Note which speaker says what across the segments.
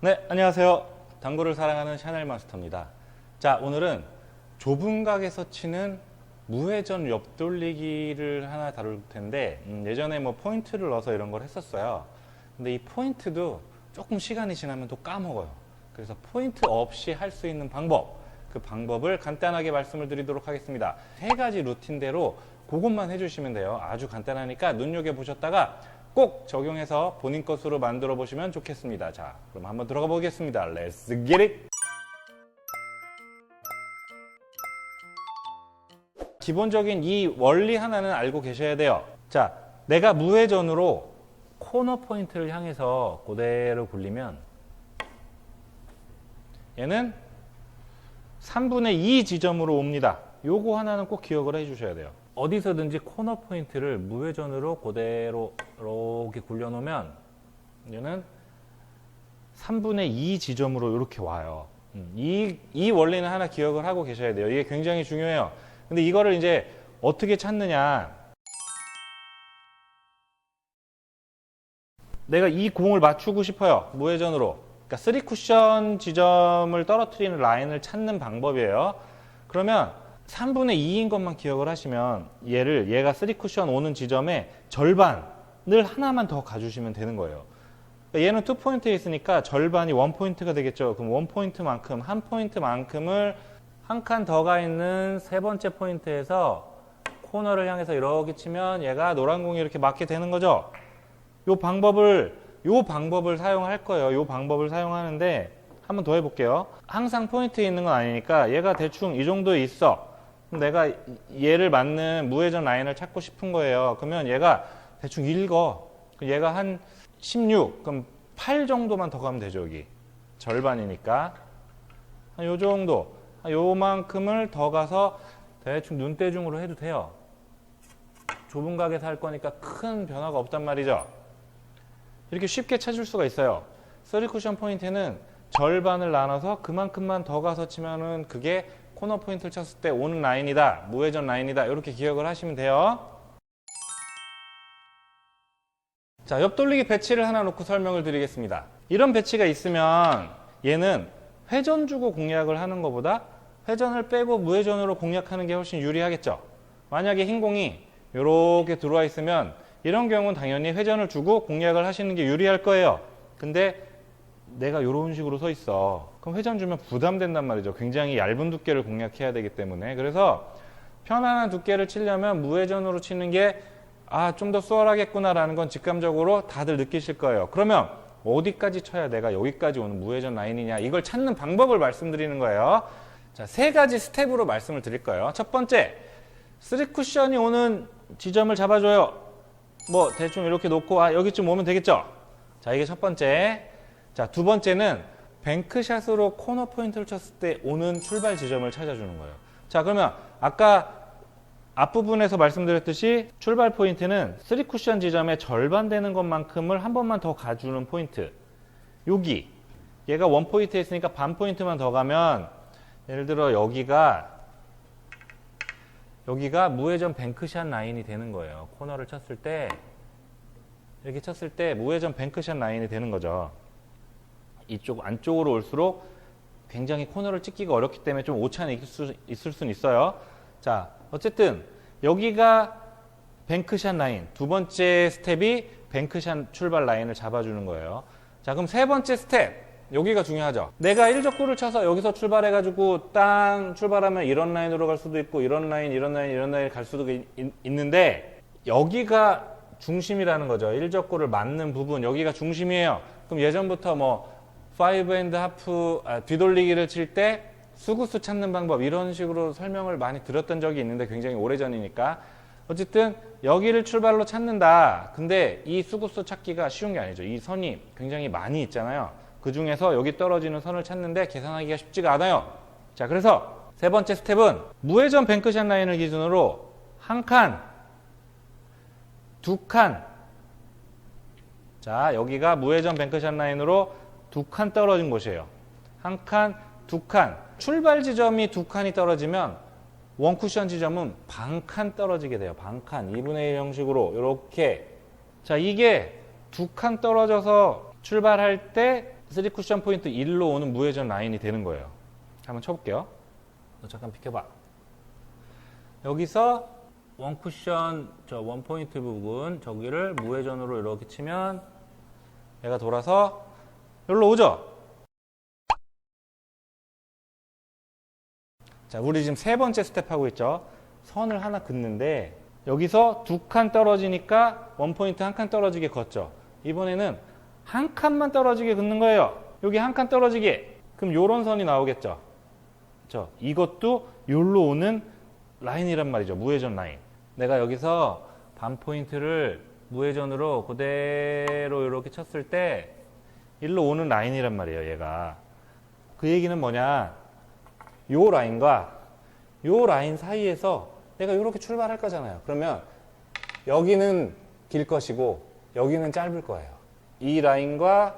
Speaker 1: 네, 안녕하세요. 당구를 사랑하는 샤넬 마스터입니다. 자, 오늘은 좁은 각에서 치는 무회전 옆돌리기를 하나 다룰 텐데, 음, 예전에 뭐 포인트를 넣어서 이런 걸 했었어요. 근데 이 포인트도 조금 시간이 지나면 또 까먹어요. 그래서 포인트 없이 할 수 있는 방법, 그 방법을 간단하게 말씀을 드리도록 하겠습니다. 세 가지 루틴대로 그것만 해주시면 돼요. 아주 간단하니까 눈여겨 보셨다가 꼭 적용해서 본인 것으로 만들어 보시면 좋겠습니다. 자, 그럼 한번 들어가 보겠습니다. Let's get it! 기본적인 이 원리 하나는 알고 계셔야 돼요. 자, 내가 무회전으로 코너 포인트를 향해서 그대로 굴리면 얘는 3분의 2 지점으로 옵니다. 요거 하나는 꼭 기억을 해 주셔야 돼요. 어디서든지 코너 포인트를 무회전으로 그대로 이렇게 굴려놓으면 얘는 3분의 2 지점으로 이렇게 와요. 음, 이, 이 원리는 하나 기억을 하고 계셔야 돼요. 이게 굉장히 중요해요. 근데 이거를 이제 어떻게 찾느냐. 내가 이 공을 맞추고 싶어요. 무회전으로. 그러니까 3 쿠션 지점을 떨어뜨리는 라인을 찾는 방법이에요. 그러면 3분의 2인 것만 기억을 하시면 얘를 얘가 3 쿠션 오는 지점의 절반을 하나만 더 가주시면 되는 거예요. 그러니까 얘는 2 포인트에 있으니까 절반이 1 포인트가 되겠죠. 그럼 1 포인트만큼 한 포인트만큼을 한 칸 더 가 있는 세 번째 포인트에서 코너를 향해서 이렇게 치면 얘가 노란 공이 이렇게 맞게 되는 거죠. 요 방법을 요 방법을 사용할 거예요. 요 방법을 사용하는데 한번 더 해볼게요. 항상 포인트에 있는 건 아니니까 얘가 대충 이 정도에 있어. 내가 얘를 맞는 무회전 라인을 찾고 싶은 거예요. 그러면 얘가 대충 읽어. 얘가 한 16, 그럼 8 정도만 더 가면 되죠, 여기. 절반이니까. 한 요 정도. 한 요만큼을 더 가서 대충 눈대중으로 해도 돼요. 좁은 가게에서 할 거니까 큰 변화가 없단 말이죠. 이렇게 쉽게 찾을 수가 있어요. 3쿠션 포인트는 절반을 나눠서 그만큼만 더 가서 치면은 그게 코너 포인트를 쳤을 때 오는 라인이다. 무회전 라인이다. 이렇게 기억을 하시면 돼요. 자, 옆돌리기 배치를 하나 놓고 설명을 드리겠습니다. 이런 배치가 있으면 얘는 회전 주고 공략을 하는 것보다 회전을 빼고 무회전으로 공략하는 게 훨씬 유리하겠죠. 만약에 흰 공이 이렇게 들어와 있으면 이런 경우는 당연히 회전을 주고 공략을 하시는 게 유리할 거예요. 근데 내가 이런 식으로 서 있어. 그럼 회전 주면 부담된단 말이죠. 굉장히 얇은 두께를 공략해야 되기 때문에. 그래서 편안한 두께를 치려면 무회전으로 치는 게 아, 좀 더 수월하겠구나라는 건 직감적으로 다들 느끼실 거예요. 그러면 어디까지 쳐야 내가 여기까지 오는 무회전 라인이냐 이걸 찾는 방법을 말씀드리는 거예요. 자, 세 가지 스텝으로 말씀을 드릴 거예요. 첫 번째, 쓰리 쿠션이 오는 지점을 잡아줘요. 뭐 대충 이렇게 놓고 아 여기쯤 오면 되겠죠. 자, 이게 첫 번째. 자, 두 번째는 뱅크샷으로 코너 포인트를 쳤을 때 오는 출발 지점을 찾아주는 거예요. 자, 그러면 아까 앞부분에서 말씀드렸듯이 출발 포인트는 3쿠션 지점의 절반 되는 것만큼을 한 번만 더 가주는 포인트. 여기. 얘가 원 포인트에 있으니까 반 포인트만 더 가면 예를 들어 여기가 여기가 무회전 뱅크샷 라인이 되는 거예요. 코너를 쳤을 때 이렇게 쳤을 때 무회전 뱅크샷 라인이 되는 거죠. 이쪽 안쪽으로 올수록 굉장히 코너를 찍기가 어렵기 때문에 좀 오차는 있을, 수, 있을 수는 있어요. 자, 어쨌든 여기가 뱅크샷 라인 두 번째 스텝이 뱅크샷 출발 라인을 잡아주는 거예요. 자, 그럼 세 번째 스텝 여기가 중요하죠. 내가 일적구를 쳐서 여기서 출발해가지고 땅 출발하면 이런 라인으로 갈 수도 있고 이런 라인, 이런 라인, 이런 라인 갈 수도 있, 있는데 여기가 중심이라는 거죠. 일적구를 맞는 부분 여기가 중심이에요. 그럼 예전부터 뭐 파이브 앤드 하프 아, 뒤돌리기를 칠 때 수구수 찾는 방법 이런 식으로 설명을 많이 들었던 적이 있는데 굉장히 오래전이니까 어쨌든 여기를 출발로 찾는다. 근데 이 수구수 찾기가 쉬운 게 아니죠. 이 선이 굉장히 많이 있잖아요. 그 중에서 여기 떨어지는 선을 찾는데 계산하기가 쉽지가 않아요. 자, 그래서 세 번째 스텝은 무회전 뱅크샷 라인을 기준으로 한 칸, 두 칸. 자, 여기가 무회전 뱅크샷 라인으로 두 칸 떨어진 곳이에요. 한 칸, 두 칸. 출발 지점이 두 칸이 떨어지면 원 쿠션 지점은 반 칸 떨어지게 돼요. 반 칸. 2분의 1 형식으로 이렇게. 자, 이게 두 칸 떨어져서 출발할 때 3 쿠션 포인트 1로 오는 무회전 라인이 되는 거예요. 한번 쳐볼게요. 너 잠깐 비켜봐. 여기서 원 쿠션 저 원 포인트 부분 저기를 무회전으로 이렇게 치면 얘가 돌아서 여기로 오죠. 자, 우리 지금 세 번째 스텝 하고 있죠. 선을 하나 긋는데 여기서 두 칸 떨어지니까 원 포인트 한 칸 떨어지게 걷죠. 이번에는 한 칸만 떨어지게 긋는 거예요. 여기 한 칸 떨어지게. 그럼 요런 선이 나오겠죠. 그렇죠? 이것도 요로 오는 라인이란 말이죠. 무회전 라인. 내가 여기서 반 포인트를 무회전으로 그대로 이렇게 쳤을 때 일로 오는 라인이란 말이에요. 얘가. 그 얘기는 뭐냐? 요 라인과 요 라인 사이에서 내가 이렇게 출발할 거잖아요. 그러면 여기는 길 것이고 여기는 짧을 거예요. 이 라인과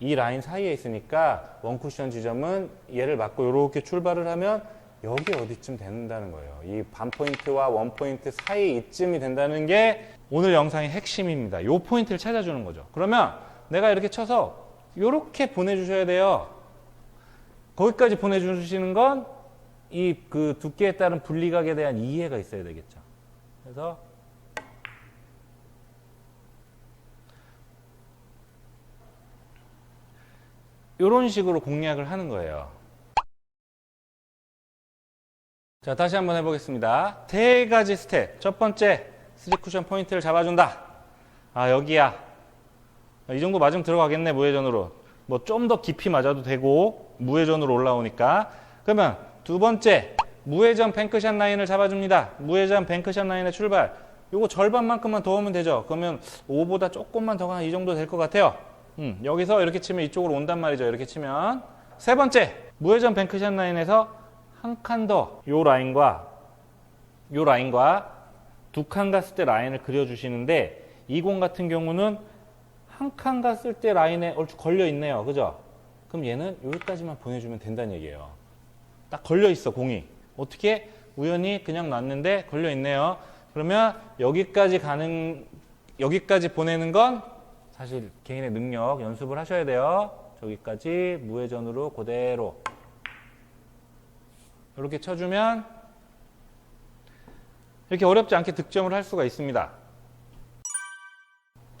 Speaker 1: 이 라인 사이에 있으니까 원쿠션 지점은 얘를 맞고 이렇게 출발을 하면 여기 어디쯤 된다는 거예요. 이 반 포인트와 원 포인트 사이 이쯤이 된다는 게 오늘 영상의 핵심입니다. 요 포인트를 찾아주는 거죠. 그러면 내가 이렇게 쳐서 이렇게 보내주셔야 돼요. 거기까지 보내주시는 건 이 그 두께에 따른 분리각에 대한 이해가 있어야 되겠죠. 그래서 이런 식으로 공략을 하는 거예요. 자, 다시 한번 해보겠습니다. 세 가지 스텝. 첫 번째, 스리 쿠션 포인트를 잡아준다. 아, 여기야. 이 정도 맞으면 들어가겠네, 무회전으로. 뭐 좀 더 깊이 맞아도 되고, 무회전으로 올라오니까. 그러면 두 번째, 무회전 뱅크샷 라인을 잡아줍니다. 무회전 뱅크샷 라인의 출발. 요거 절반만큼만 더 오면 되죠. 그러면 5보다 조금만 더 가면 이 정도 될 것 같아요. 음, 여기서 이렇게 치면 이쪽으로 온단 말이죠. 이렇게 치면. 세 번째, 무회전 뱅크샷 라인에서 한 칸 더 요 라인과 요 라인과 두 칸 갔을 때 라인을 그려주시는데 이 공 같은 경우는 한 칸 갔을 때 라인에 얼추 걸려 있네요. 그죠? 그럼 얘는 여기까지만 보내주면 된다는 얘기예요. 딱 걸려 있어 공이. 어떻게 우연히 그냥 놨는데 걸려 있네요. 그러면 여기까지 가는 여기까지 보내는 건 사실 개인의 능력 연습을 하셔야 돼요. 저기까지 무회전으로 그대로 이렇게 쳐주면 이렇게 어렵지 않게 득점을 할 수가 있습니다.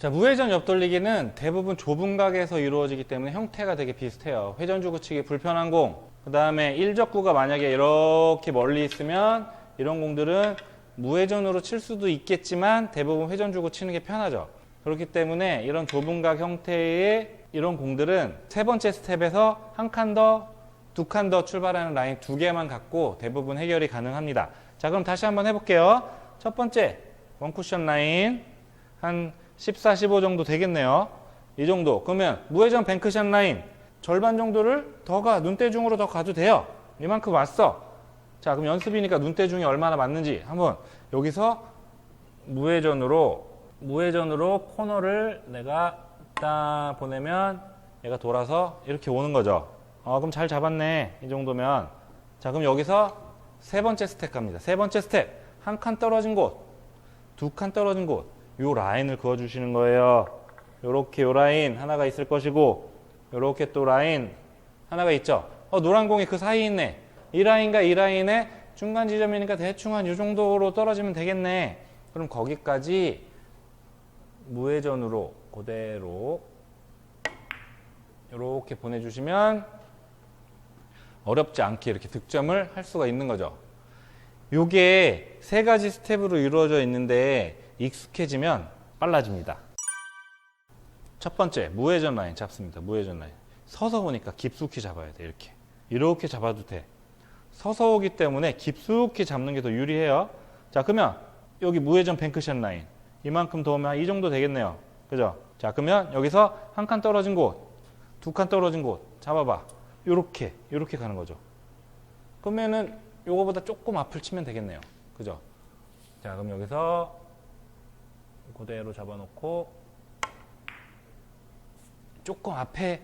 Speaker 1: 자, 무회전 옆돌리기는 대부분 좁은 각에서 이루어지기 때문에 형태가 되게 비슷해요. 회전 주고 치기 불편한 공, 그 다음에 일적구가 만약에 이렇게 멀리 있으면 이런 공들은 무회전으로 칠 수도 있겠지만 대부분 회전 주고 치는 게 편하죠. 그렇기 때문에 이런 좁은 각 형태의 이런 공들은 세 번째 스텝에서 한 칸 더, 두 칸 더 출발하는 라인 두 개만 갖고 대부분 해결이 가능합니다. 자, 그럼 다시 한번 해볼게요. 첫 번째, 원쿠션 라인 한 14, 15 정도 되겠네요. 이 정도. 그러면 무회전 뱅크샷 라인 절반 정도를 더 가, 눈대중으로 더 가도 돼요. 이만큼 왔어. 자, 그럼 연습이니까 눈대중이 얼마나 맞는지 한번 여기서 무회전으로 무회전으로 코너를 내가 딱 보내면 얘가 돌아서 이렇게 오는 거죠. 어, 그럼 잘 잡았네. 이 정도면. 자, 그럼 여기서 세 번째 스텝 갑니다. 세 번째 스텝. 한 칸 떨어진 곳, 두 칸 떨어진 곳. 요 라인을 그어 주시는 거예요. 요렇게 요 라인 하나가 있을 것이고 요렇게 또 라인 하나가 있죠. 어, 노란 공이 그 사이에 있네. 이 라인과 이 라인의 중간 지점이니까 대충 한 요 정도로 떨어지면 되겠네. 그럼 거기까지 무회전으로 그대로 이렇게 보내주시면 어렵지 않게 이렇게 득점을 할 수가 있는 거죠. 요게 세 가지 스텝으로 이루어져 있는데 익숙해지면 빨라집니다. 첫 번째, 무회전 라인 잡습니다. 무회전 라인. 서서 오니까 깊숙이 잡아야 돼. 이렇게. 이렇게 잡아도 돼. 서서 오기 때문에 깊숙이 잡는 게 더 유리해요. 자, 그러면 여기 무회전 뱅크샷 라인. 이만큼 더 오면 이 정도 되겠네요. 그죠? 자, 그러면 여기서 한 칸 떨어진 곳, 두 칸 떨어진 곳 잡아봐. 요렇게, 요렇게 가는 거죠. 그러면은 요거보다 조금 앞을 치면 되겠네요. 그죠? 자, 그럼 여기서 그대로 잡아놓고 조금 앞에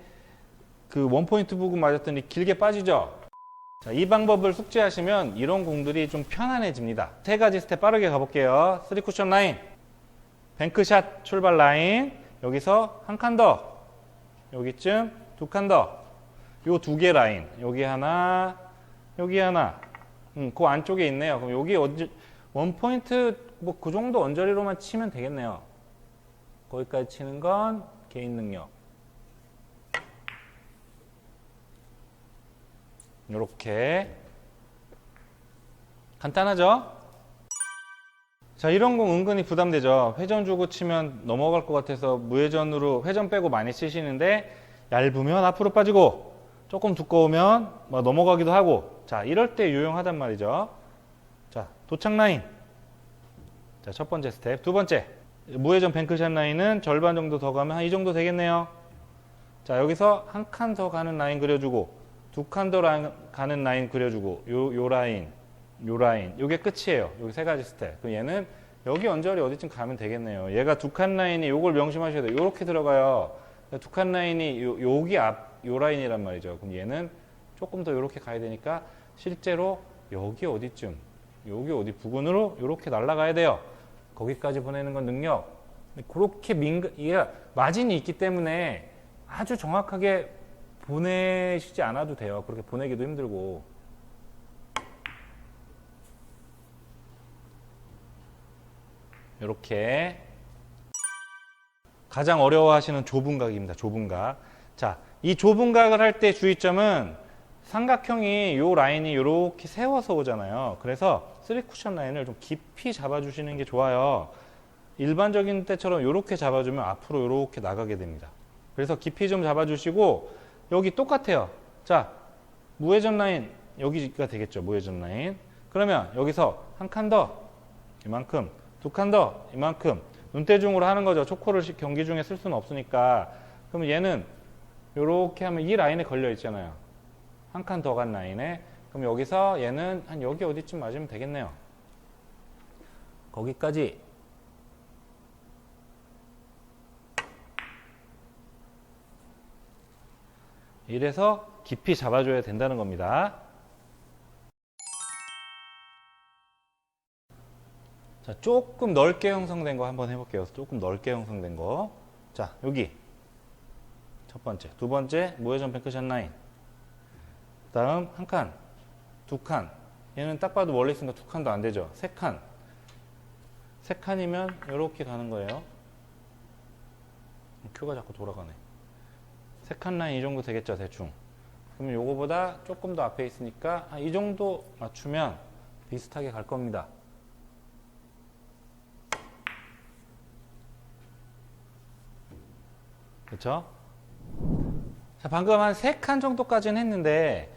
Speaker 1: 그 원포인트 부분 맞았더니 길게 빠지죠? 자, 이 방법을 숙지하시면 이런 공들이 좀 편안해집니다. 세 가지 스텝 빠르게 가볼게요. 3 쿠션 라인, 뱅크샷 출발 라인, 여기서 한 칸 더, 여기쯤 두 칸 더. 요 두 개 라인. 여기 하나, 여기 하나. 음, 그 안쪽에 있네요. 그럼 여기 어디, 원 포인트 뭐 그 정도 언저리로만 치면 되겠네요. 거기까지 치는 건 개인 능력. 이렇게 간단하죠? 자 이런 공 은근히 부담되죠. 회전 주고 치면 넘어갈 것 같아서 무회전으로 회전 빼고 많이 치시는데 얇으면 앞으로 빠지고 조금 두꺼우면 뭐 넘어가기도 하고 자 이럴 때 유용하단 말이죠. 자 도착 라인 자 첫 번째 스텝 두 번째 무회전 뱅크샷 라인은 절반 정도 더 가면 한 이 정도 되겠네요. 자 여기서 한 칸 더 가는 라인 그려주고 두 칸 더 가는 라인 그려주고 요, 요 라인 요 라인 요게 끝이에요. 여기 세 가지 스텝. 그럼 얘는 여기 언저리 어디쯤 가면 되겠네요. 얘가 두 칸 라인이 요걸 명심하셔야 돼요. 요렇게 들어가요. 두 칸 라인이 요, 여기 앞 요 라인이란 말이죠. 그럼 얘는 조금 더 요렇게 가야 되니까 실제로 여기 어디쯤 여기 어디 부근으로 요렇게 날아가야 돼요. 거기까지 보내는 건 능력. 그렇게 민감, 이게 마진이 있기 때문에 아주 정확하게 보내시지 않아도 돼요. 그렇게 보내기도 힘들고. 이렇게 가장 어려워하시는 좁은 각입니다. 좁은 각. 자, 이 좁은 각을 할 때 주의점은 삼각형이 요 라인이 이렇게 세워서 오잖아요. 그래서 쓰리 쿠션 라인을 좀 깊이 잡아주시는 게 좋아요. 일반적인 때처럼 이렇게 잡아주면 앞으로 이렇게 나가게 됩니다. 그래서 깊이 좀 잡아주시고 여기 똑같아요. 자, 무회전 라인 여기가 되겠죠. 무회전 라인. 그러면 여기서 한 칸 더 이만큼 두 칸 더 이만큼 눈대중으로 하는 거죠. 초코를 경기 중에 쓸 수는 없으니까. 그러면 얘는 이렇게 하면 이 라인에 걸려 있잖아요. 한 칸 더 간 라인에. 그럼 여기서 얘는 한 여기 어디쯤 맞으면 되겠네요. 거기까지 이래서 깊이 잡아줘야 된다는 겁니다. 자, 조금 넓게 형성된 거 한번 해볼게요. 조금 넓게 형성된 거. 자, 여기. 첫 번째. 두 번째, 무회전 뱅크샷 라인. 그 다음, 한 칸. 두 칸. 얘는 딱 봐도 멀리 있으니까 두 칸도 안 되죠. 세 칸. 세 칸이면 이렇게 가는 거예요. 큐가 자꾸 돌아가네. 세 칸 라인 이 정도 되겠죠, 대충. 그러면 요거보다 조금 더 앞에 있으니까 이 정도 맞추면 비슷하게 갈 겁니다. 그렇죠? 자, 방금 한 세 칸 정도까지는 했는데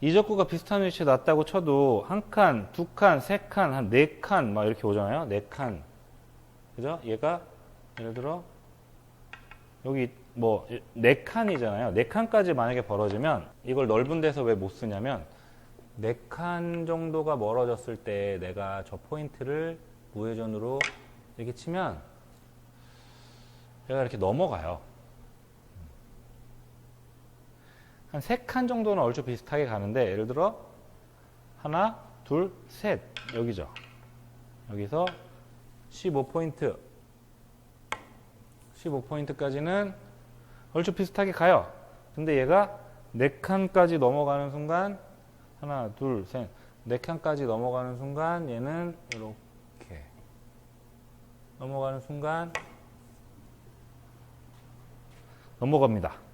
Speaker 1: 이적구가 비슷한 위치에 놨다고 쳐도 한 칸, 두 칸, 세 칸, 한 네 칸 막 이렇게 오잖아요. 네 칸. 그죠? 얘가 예를 들어 여기 뭐 네 칸이잖아요. 네 칸까지 만약에 벌어지면 이걸 넓은 데서 왜 못 쓰냐면 네 칸 정도가 멀어졌을 때 내가 저 포인트를 무회전으로 이렇게 치면 얘가 이렇게 넘어가요. 한 세 칸 정도는 얼추 비슷하게 가는데 예를 들어 하나, 둘, 셋 여기죠. 여기서 15포인트 15포인트까지는 얼추 비슷하게 가요. 근데 얘가 4칸까지 넘어가는 순간 하나, 둘, 셋, 4칸까지 넘어가는 순간 얘는 이렇게 넘어가는 순간 넘어갑니다.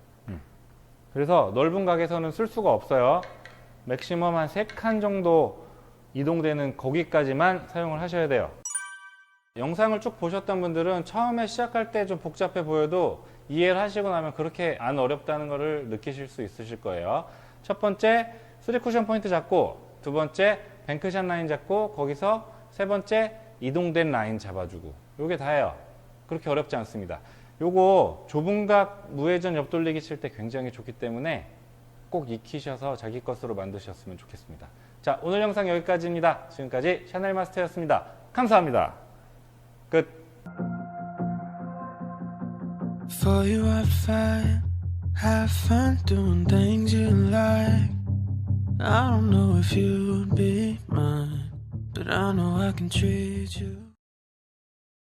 Speaker 1: 음. 그래서 넓은 각에서는 쓸 수가 없어요. 맥시멈 한 3칸 정도 이동되는 거기까지만 사용을 하셔야 돼요. 영상을 쭉 보셨던 분들은 처음에 시작할 때 좀 복잡해 보여도 이해를 하시고 나면 그렇게 안 어렵다는 것을 느끼실 수 있으실 거예요. 첫 번째, 3쿠션 포인트 잡고, 두 번째, 뱅크샷 라인 잡고, 거기서 세 번째, 이동된 라인 잡아주고. 요게 다예요. 그렇게 어렵지 않습니다. 요거 좁은 각 무회전 옆돌리기 칠 때 굉장히 좋기 때문에 꼭 익히셔서 자기 것으로 만드셨으면 좋겠습니다. 자, 오늘 영상 여기까지입니다. 지금까지 샤넬 마스터였습니다. 감사합니다. 끝.
Speaker 2: For you I fight, have fun doing things you like. I don't know if you'd be mine, but I know I can treat you.